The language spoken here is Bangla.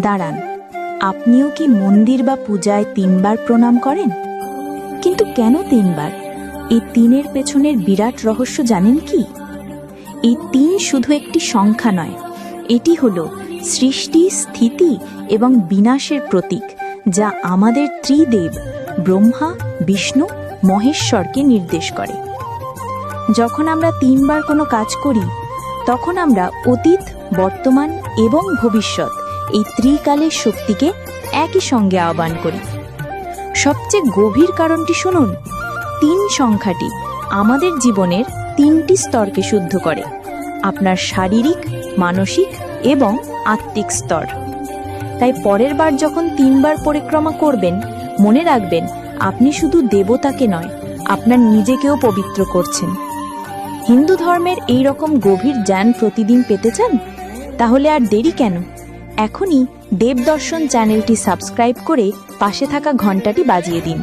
দাঁড়ান। আপনিও কি মন্দির বা পূজায় তিনবার প্রণাম করেন? কিন্তু কেন তিনবার? এই তিনের পেছনের বিরাট রহস্য জানেন কি? এই তিন শুধু একটি সংখ্যা নয়, এটি হল সৃষ্টি, স্থিতি এবং বিনাশের প্রতীক, যা আমাদের ত্রিদেব, ব্রহ্মা, বিষ্ণু, মহেশ্বরকে নির্দেশ করে। যখন আমরা তিনবার কোনো কাজ করি, তখন আমরা অতীত, বর্তমান এবং ভবিষ্যৎ এই ত্রিকালের শক্তিকে একই সঙ্গে আহ্বান করি। সবচেয়ে গভীর কারণটি শুনুন, তিন সংখ্যাটি আমাদের জীবনের তিনটি স্তরকে শুদ্ধ করে, আপনার শারীরিক, মানসিক এবং আত্মিক স্তর। তাই পরের বার যখন তিনবার পরিক্রমা করবেন, মনে রাখবেন আপনি শুধু দেবতাকে নয়, আপনার নিজেকেও পবিত্র করছেন। হিন্দু ধর্মের এই রকম গভীর জ্ঞান প্রতিদিন পেতে চান? তাহলে আর দেরি কেন? এখনই দেবদর্শন চ্যানেলটি সাবস্ক্রাইব করে পাশে থাকা ঘন্টাটি বাজিয়ে দিন।